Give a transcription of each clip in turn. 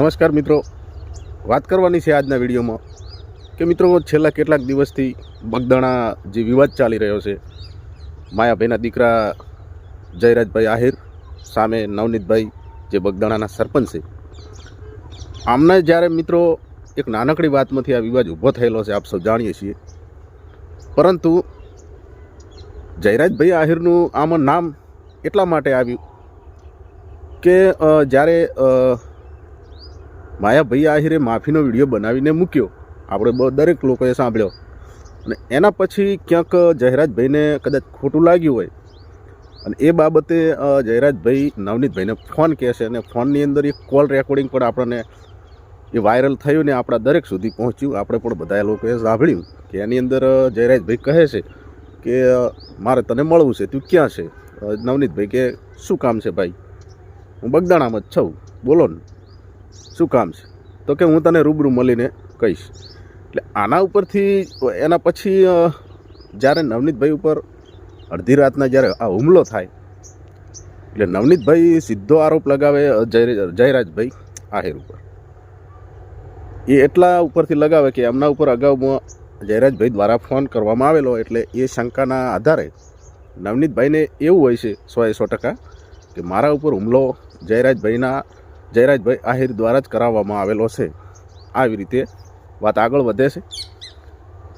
નમસ્કાર મિત્રો. વાત કરવાની છે આજના વિડીયોમાં કે મિત્રો, છેલ્લા કેટલાક દિવસથી બગદાણા જે વિવાદ ચાલી રહ્યો છે, માયાભાઈના દીકરા જયરાજભાઈ આહિર સામે નવનીતભાઈ જે બગદાણાના સરપંચ છે. આમને જ્યારે મિત્રો એક નાનકડી વાતમાંથી આ વિવાદ ઊભો થયેલો છે, આપ સૌ જાણીએ છીએ. પરંતુ જયરાજભાઈ આહિરનું આમાં નામ એટલા માટે આવ્યું કે જ્યારે માયાભાઈ આહિરે માફીનો વીડિયો બનાવીને મૂક્યો. આપણે દરેક લોકોએ સાંભળ્યો. અને એના પછી ક્યાંક જયરાજભાઈને કદાચ ખોટું લાગ્યું હોય. અને એ બાબતે જયરાજભાઈ, નવનીતભાઈને ફોન કહેશે અને ફોનની અંદર એક કોલ રેકોર્ડિંગ પણ આપણને એ વાયરલ થયું ને આપણા દરેક સુધી પહોંચ્યું. આપણે પણ બધા લોકોએ સાંભળ્યું કે એની અંદર જયરાજભાઈ કહે છે કે મારે તને મળવું છે, તું ક્યાં છે? નવનીતભાઈ કે, શું કામ છે ભાઈ? હું બગદાણામાં જ છું. બોલો ને. શું કામ છે? તો કે હું તને રૂબરૂ મળીને કહીશ. એટલે આના ઉપરથી, એના પછી જ્યારે નવનીતભાઈ ઉપર અડધી રાતના જ્યારે આ હુમલો થાય, એટલે નવનીતભાઈ સીધો આરોપ લગાવે જય, જયરાજભાઈ આહિર ઉપર. એ એટલા ઉપરથી લગાવે કે એમના ઉપર અગાઉમાં જયરાજભાઈ દ્વારા ફોન કરવામાં આવેલો, એટલે એ શંકાના આધારે નવનીતભાઈને એવું હોય છે, સો એ સો ટકા, કે મારા ઉપર હુમલો જયરાજભાઈના જયરાજભાઈ આહિર દ્વારા જ કરાવવામાં આવેલો છે. આવી રીતે વાત આગળ વધે છે.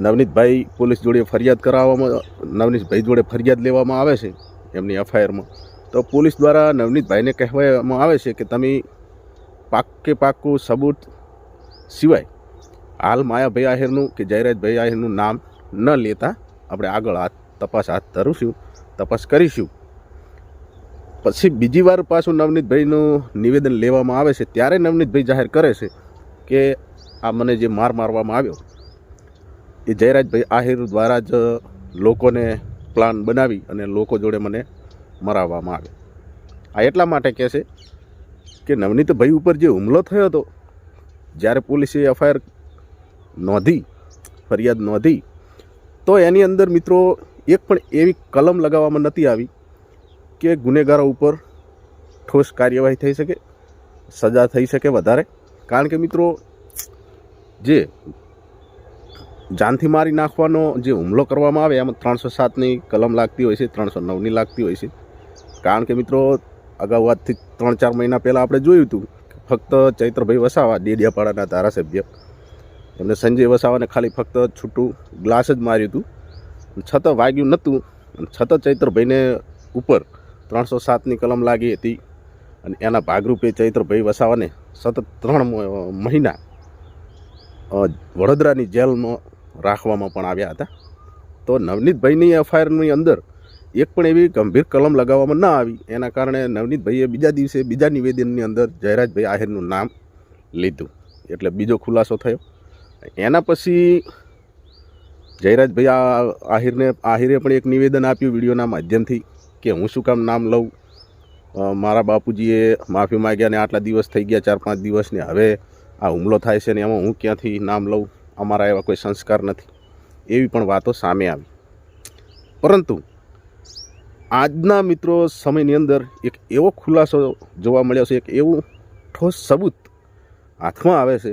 નવનીતભાઈ પોલીસ જોડે ફરિયાદ કરાવવામાં, નવનીતભાઈ જોડે ફરિયાદ લેવામાં આવે છે એમની એફઆઈઆરમાં. તો પોલીસ દ્વારા નવનીતભાઈને કહેવામાં આવે છે કે તમે પાકે પાકું સબૂત સિવાય હાલ માયાભાઈ આહિરનું કે જયરાજભાઈ આહિરનું નામ ન લેતા આપણે આગળ હાથ તપાસ હાથ ધરીશું, તપાસ કરીશું. પછી બીજી વાર પાછું નવનીતભાઈનું નિવેદન લેવામાં આવે છે, ત્યારે નવનીતભાઈ જાહેર કરે છે કે આ મને જે માર મારવામાં આવ્યો, એ જયરાજભાઈ આહિર દ્વારા જ લોકોને પ્લાન બનાવી અને લોકો જોડે મને મરાવવામાં આવે આ એટલા માટે કહે છે કે નવનીતભાઈ ઉપર જે હુમલો થયો હતો, જ્યારે પોલીસે એફઆઈઆર નોંધી, ફરિયાદ નોંધી, તો એની અંદર મિત્રો એક પણ એવી કલમ લગાવવામાં નથી આવી કે ગુનેગારો ઉપર ઠોસ કાર્યવાહી થઈ શકે, સજા થઈ શકે વધારે. કારણ કે મિત્રો, જે જાનથી મારી નાખવાનો જે હુમલો કરવામાં આવે, એમાં ત્રણસો સાતની કલમ લાગતી હોય છે, ત્રણસો નવની લાગતી હોય છે. કારણ કે મિત્રો, અગાઉ આજથી ત્રણ ચાર મહિના પહેલાં આપણે જોયું હતું ફક્ત ચૈત્રભાઈ વસાવા, ડેડિયાપાડાના ધારાસભ્ય. એમને સંજય વસાવાને ખાલી ફક્ત છૂટું ગ્લાસ જ માર્યું હતું. છતાં વાગ્યું નહોતું છતાં ચૈત્રભાઈને ઉપર ત્રણસો સાતની કલમ લાગી હતી અને એના ભાગરૂપે ચૈત્રભાઈ વસાવાને સતત ત્રણ મહિના વડોદરાની જેલમાં રાખવામાં પણ આવ્યા હતા. તો નવનીતભાઈની એફઆઈઆરની અંદર એક પણ એવી ગંભીર કલમ લગાવવામાં ન આવી. એના કારણે નવનીતભાઈએ બીજા દિવસે બીજા નિવેદનની અંદર જયરાજભાઈ આહિરનું નામ લીધું. એટલે બીજો ખુલાસો થયો. એના પછી જયરાજભાઈ આહિરને, આહિરે પણ એક નિવેદન આપ્યું વિડીયોના માધ્યમથી. કે હું શું કામ નામ લઉં? મારા બાપુજીએ માફી માગ્યા ને આટલા દિવસ થઈ ગયા, ચાર પાંચ દિવસને હવે આ હુમલો થાય છે ને એમાં હું ક્યાંથી નામ લઉં? અમારા એવા કોઈ સંસ્કાર નથી. એવી પણ વાતો સામે આવી. પરંતુ આજના મિત્રો સમયની અંદર એક એવો ખુલાસો જોવા મળ્યો છે, એક એવું ઠોસ સબૂત હાથમાં આવે છે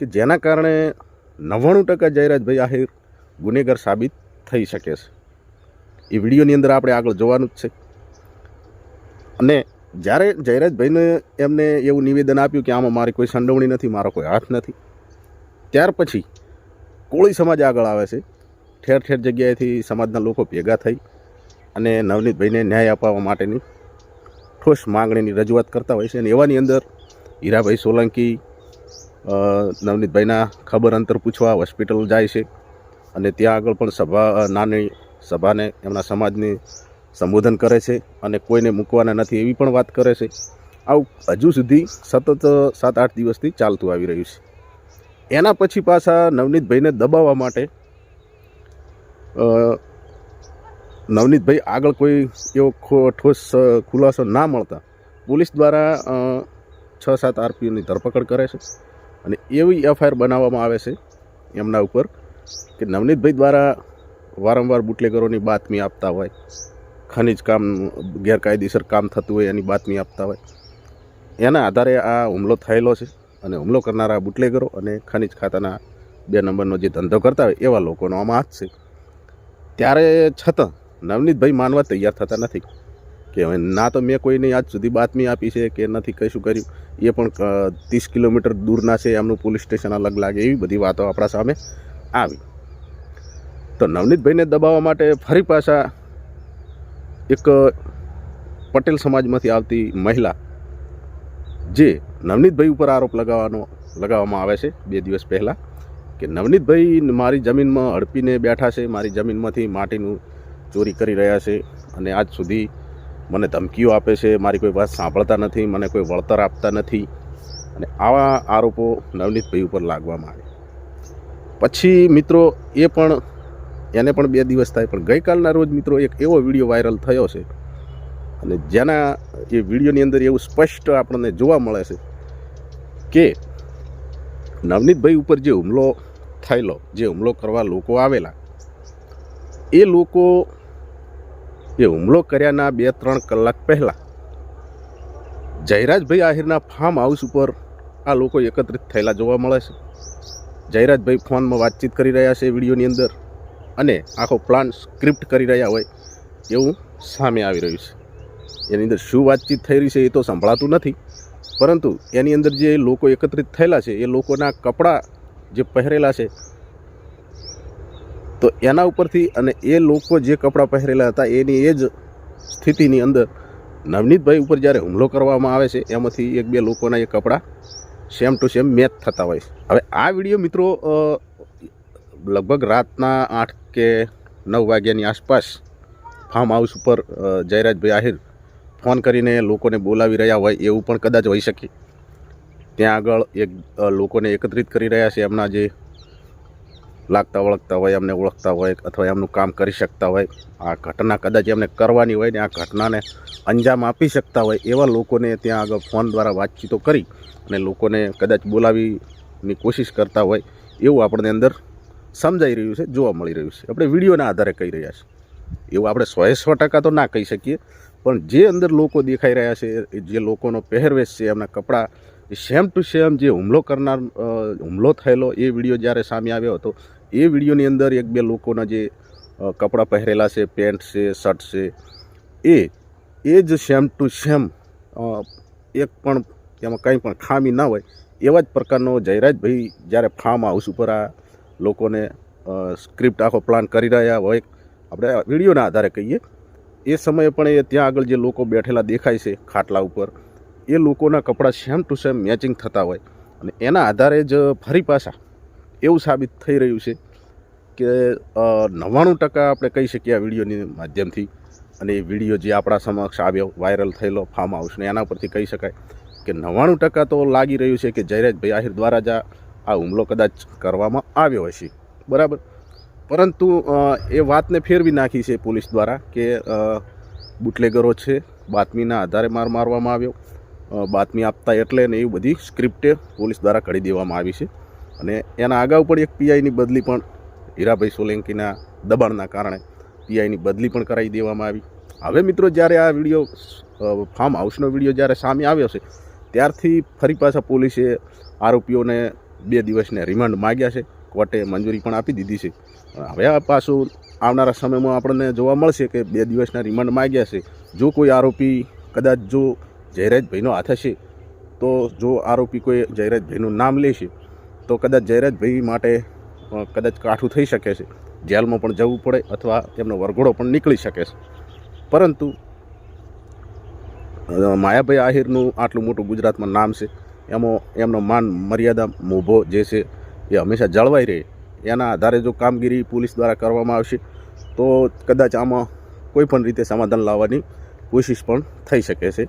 કે જેના કારણે નવ્વાણું ટકા જયરાજભાઈ આહિર ગુનેગાર સાબિત થઈ શકે છે. એ વિડીયોની અંદર આપણે આગળ જોવાનું જ છે. અને જ્યારે જયરાજભાઈને એમને એવું નિવેદન આપ્યું કે આમાં મારી કોઈ સંડોવણી નથી, મારો કોઈ હાથ નથી, ત્યાર પછી કોળી સમાજ આગળ આવે છે. ઠેર ઠેર જગ્યાએથી સમાજના લોકો ભેગા થઈ અને નવનીતભાઈને ન્યાય અપાવવા માટેની ઠોસ માગણીની રજૂઆત કરતા હોય છે. અને એવાની અંદર હીરાભાઈ સોલંકી નવનીતભાઈના ખબર અંતર પૂછવા હોસ્પિટલ જાય છે અને ત્યાં આગળ પણ સભા નાની સભાને એમના સમાજને સંબોધન કરે છે અને કોઈને મૂકવાના નથી એવી પણ વાત કરે છે. આવું હજુ સુધી સતત સાત આઠ દિવસથી ચાલતું આવી રહ્યું છે. એના પછી પાછા નવનીતભાઈને દબાવવા માટે નવનીતભાઈ આગળ કોઈ એવો ઠોસ ખુલાસો ના મળતા પોલીસ દ્વારા છ સાત આરપીઓની ધરપકડ કરે છે અને એવી એફઆઈઆર બનાવવામાં આવે છે એમના ઉપર કે નવનીતભાઈ દ્વારા વારંવાર બુટલેગરોની બાતમી આપતા હોય, ખનિજ કામ, ગેરકાયદેસર કામ થતું હોય એની બાતમી આપતા હોય. એના આધારે આ હુમલો થયેલો છે અને હુમલો કરનારા બુટલેગરો અને ખનિજ ખાતાના બે નંબરનો જે ધંધો કરતા હોય એવા લોકોનો આમાં હાથ છે. ત્યારે છતાં નવનીતભાઈ માનવા તૈયાર થતા નથી કે હવે ના તો મેં કોઈને આજ સુધી બાતમી આપી છે કે નથી કશું કર્યું. એ પણ ત્રીસ કિલોમીટર દૂરના છે, એમનું પોલીસ સ્ટેશન અલગ લાગે એવી બધી વાતો આપણા સામે આવી. તો નવનીતભાઈને દબાવવા માટે ફરી પાછા એક પટેલ સમાજમાંથી આવતી મહિલા જે નવનીતભાઈ ઉપર આરોપ લગાવવાનો લગાવવામાં આવે છે બે દિવસ પહેલાં કે નવનીતભાઈ મારી જમીનમાં હડપીને બેઠા છે, મારી જમીનમાંથી માટીનું ચોરી કરી રહ્યા છે અને આજ સુધી મને ધમકીઓ આપે છે, મારી કોઈ વાત સાંભળતા નથી, મને કોઈ વળતર આપતા નથી અને આવા આરોપો નવનીતભાઈ ઉપર લાગવામાં આવે. પછી મિત્રો એ પણ એને પણ બે દિવસ થાય. પણ ગઈકાલના રોજ મિત્રો એક એવો વીડિયો વાયરલ થયો છે. અને જેના એ વિડીયોની અંદર એવું સ્પષ્ટ આપણને જોવા મળે છે કે નવનીતભાઈ ઉપર જે હુમલો થયેલો, જે હુમલો કરવા લોકો આવેલા, એ લોકો એ હુમલો કર્યાના બે ત્રણ કલાક પહેલાં જયરાજભાઈ આહિરના ફાર્મ હાઉસ ઉપર આ લોકો એકત્રિત થયેલા જોવા મળે છે. જયરાજભાઈ ફોનમાં વાતચીત કરી રહ્યા છે વિડીયોની અંદર. અને આખો પ્લાન સ્ક્રિપ્ટ કરી રહ્યા હોય એવું સામે આવી રહ્યું છે. એની અંદર શું વાતચીત થઈ રહી છે એ તો સંભળાતું નથી. પરંતુ એની અંદર જે લોકો એકત્રિત થયેલા છે, એ લોકોના કપડાં જે પહેરેલા છે, તો એના ઉપરથી અને એ લોકો જે કપડાં પહેરેલા હતા, એની એ જ સ્થિતિની અંદર નવનીતભાઈ ઉપર જ્યારે હુમલો કરવામાં આવે છે, એમાંથી એક બે લોકોના એ કપડાં સેમ ટુ સેમ મેચ થતા હોય છે. હવે આ વીડિયો મિત્રો લગભગ રાતના આઠ કે નવ વાગ્યાની આસપાસ ફાર્મ હાઉસ ઉપર જયરાજભાઈ આહિર ફોન કરીને લોકોને બોલાવી રહ્યા હોય એવું પણ કદાચ હોઈ શકે. ત્યાં આગળ એક લોકોને એકત્રિત કરી રહ્યા છે. એમના જે લાગતા વળગતા હોય, એમને ઓળખતા હોય અથવા એમનું કામ કરી શકતા હોય. આ ઘટના કદાચ એમને કરવાની હોય ને આ ઘટનાને અંજામ આપી શકતા હોય એવા લોકોને ત્યાં આગળ ફોન દ્વારા વાતચીતો કરી અને લોકોને કદાચ બોલાવીની કોશિશ કરતા હોય એવું આપણને અંદર સમજાઈ રહ્યું છે, જોવા મળી રહ્યું છે. આપણે વિડીયોના આધારે કહી રહ્યા છીએ. એવું આપણે સો સો ટકા તો ના કહી શકીએ, પણ જે અંદર લોકો દેખાઈ રહ્યા છે જે લોકોનો પહેરવેશ છે, એમના કપડાં સેમ ટુ સેમ જે હુમલો કરનાર હુમલો થયેલો એ વીડિયો જ્યારે સામે આવ્યો હતો, એ વિડીયોની અંદર એક બે લોકોના જે કપડાં પહેરેલા છે, પેન્ટ છે, શર્ટ છે, એ એ જ સેમ ટુ સેમ એક પણ એમાં કંઈ પણ ખામી ના હોય, એવા જ પ્રકારનો જયરાજભાઈ જ્યારે ફાર્મ હાઉસ ઉપર આ લોકોને સ્ક્રિપ્ટ આખો પ્લાન કરી રહ્યા હોય. આપણે વિડીયોના આધારે કહીએ, એ સમયે પણ એ ત્યાં આગળ જે લોકો બેઠેલા દેખાય છે ખાટલા ઉપર, એ લોકોના કપડાં સેમ ટુ સેમ મેચિંગ થતા હોય. અને એના આધારે જ ફરી પાછા એવું સાબિત થઈ રહ્યું છે કે નવ્વાણું ટકા આપણે કહી શકીએ આ વિડીયોની માધ્યમથી. અને એ વીડિયો જે આપણા સમક્ષ આવ્યો વાયરલ થયેલો ફાર્મ હાઉસને એના પરથી કહી શકાય કે નવ્વાણું ટકા તો લાગી રહ્યું છે કે જયરાજભાઈ આહિર દ્વારા જ આ- આ હુમલો કદાચ કરવામાં આવ્યો હશે. બરાબર? પરંતુ એ વાતને ફેરવી નાખી છે પોલીસ દ્વારા કે બુટલેગરો છે, બાતમીના આધારે માર મારવામાં આવ્યો. બાતમી આપતા એટલે ને એવી બધી સ્ક્રિપ્ટે પોલીસ દ્વારા કરી દેવામાં આવી છે. અને એના અગાઉ પણ એક પીઆઈની બદલી પણ હીરાભાઈ સોલંકીના દબાણના કારણે પીઆઈની બદલી પણ કરાવી દેવામાં આવી. હવે મિત્રો, જ્યારે આ વીડિયો ફાર્મ હાઉસનો વીડિયો જ્યારે સામે આવ્યો છે, ત્યારથી ફરી પાછા પોલીસે આરોપીઓને બે દિવસને રિમાન્ડ માગ્યા છે. કોર્ટે મંજૂરી પણ આપી દીધી છે. હવે પાછું આવનારા સમયમાં આપણને જોવા મળશે કે બે દિવસના રિમાન્ડ માગ્યા છે. જો કોઈ આરોપી કદાચ જો જયરાજભાઈનો હાથ હશે, તો જો આરોપી કોઈ જયરાજભાઈનું નામ લેશે, તો કદાચ જયરાજભાઈ માટે કદાચ કાઠું થઈ શકે છે. જેલમાં પણ જવું પડે અથવા તેમનો વરઘોડો પણ નીકળી શકે છે. પરંતુ માયાભાઈ આહિરનું આટલું મોટું ગુજરાતમાં નામ છે. એમાં, એમનો માન, મર્યાદા, મોભો જે છે, એ હંમેશા જળવાઈ રહે. એના આધારે જો કામગીરી પોલીસ દ્વારા કરવામાં આવશે, તો કદાચ આમાં કોઈ પણ રીતે સમાધાન લાવવાની કોશિશ પણ થઈ શકે છે.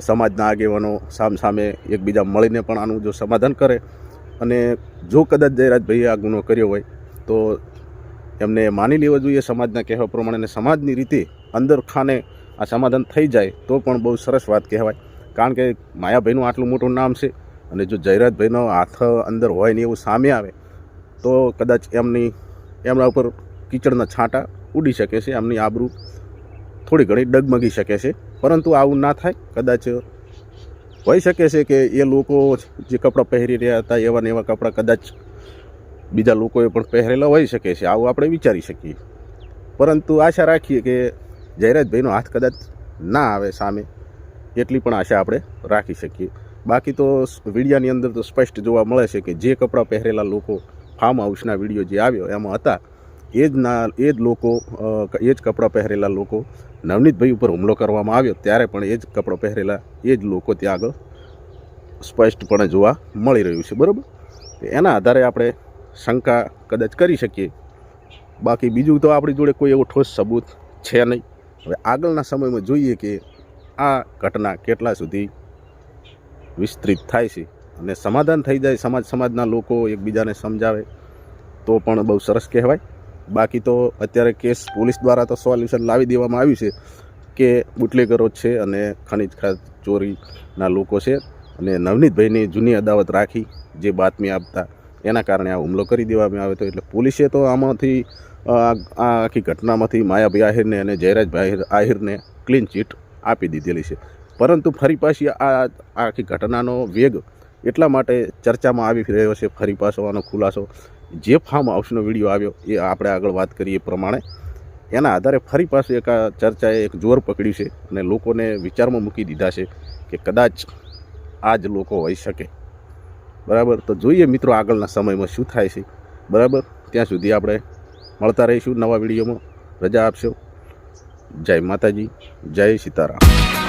સમાજના આગેવાનો સામ સામે એકબીજા મળીને પણ આનું જો સમાધાન કરે અને જો કદાચ જયરાજભાઈએ આ ગુનો કર્યો હોય, તો એમને માની લેવો જોઈએ સમાજના કહેવા પ્રમાણે અને સમાજની રીતે અંદર ખાને આ સમાધાન થઈ જાય, તો પણ બહુ સરસ વાત કહેવાય. કારણ કે માયાભાઈનું આટલું મોટું નામ છે અને જો જયરાજભાઈનો હાથ અંદર હોય ને એવું સામે આવે, તો કદાચ એમની, એમના ઉપર કીચડના છાંટા ઉડી શકે છે, એમની આબરૂ થોડી ઘણી ડગમગી શકે છે. પરંતુ આવું ના થાય. કદાચ હોઈ શકે છે કે એ લોકો જે કપડાં પહેરી રહ્યા હતા, એવા ને એવા કપડાં કદાચ બીજા લોકોએ પણ પહેરેલા હોઈ શકે છે. આવું આપણે વિચારી શકીએ. પરંતુ આશા રાખીએ કે જયરાજભાઈનો હાથ કદાચ ના આવે સામે. એટલી પણ આશા આપણે રાખી શકીએ. બાકી તો વિડીયાની અંદર તો સ્પષ્ટ જોવા મળે છે કે જે કપડાં પહેરેલા લોકો ફાર્મ હાઉસના વીડિયો જે આવ્યો, એમાં હતા. એ જ ના, એ જ લોકો એ જ કપડાં પહેરેલા લોકો, નવનીતભાઈ ઉપર હુમલો કરવામાં આવ્યો, ત્યારે પણ એ જ કપડાં પહેરેલા, એ જ લોકો ત્યાં આગળ સ્પષ્ટપણે જોવા મળી રહ્યું છે, બરાબર? એના આધારે આપણે શંકા કદાચ કરી શકીએ. બાકી બીજું તો આપણી જોડે કોઈ એવો ઠોસ સબૂત છે નહીં. હવે આગળના સમયમાં જોઈએ કે આ ઘટના કેટલા સુધી વિસ્તૃત થાય છે અને સમાધાન થઈ જાય સમાજ સમાજના લોકો એકબીજાને સમજાવે, તો પણ બહુ સરસ કહેવાય. બાકી તો અત્યારે કેસ પોલીસ દ્વારા તો સોલ્યુશન લાવી દેવામાં આવ્યું છે કે બુટલેગરો છે અને ખનિજ ખાત ચોરીના લોકો છે અને નવનીતભાઈની જૂની અદાવત રાખી જે બાતમી આપતા, એના કારણે આ હુમલો કરી દેવામાં આવ્યો હતો. એટલે પોલીસે તો આમાંથી, આ આખી ઘટનામાંથી માયાભાઈ આહિરને અને જયરાજભાઈ આહિરને ક્લીન ચીટ આપી દીધેલી છે. પરંતુ ફરી પાછી આ આખી ઘટનાનો વેગ એટલા માટે ચર્ચામાં આવી રહ્યો છે, ફરી પાછો આનો ખુલાસો. જે ફાર્મ હાઉસનો વીડિયો આવ્યો, એ આપણે આગળ વાત કરીએ પ્રમાણે. એના આધારે ફરી પાછું એક આ ચર્ચાએ એક જોર પકડ્યું છે અને લોકોને વિચારમાં મૂકી દીધા છે કે કદાચ આ જ લોકો હોઈ શકે. બરાબર? તો જોઈએ મિત્રો આગળના સમયમાં શું થાય છે. બરાબર? ત્યાં સુધી આપણે મળતા રહીશું નવા વિડીયોમાં. રજા આપશો. જય માતાજી જય સીતારામ.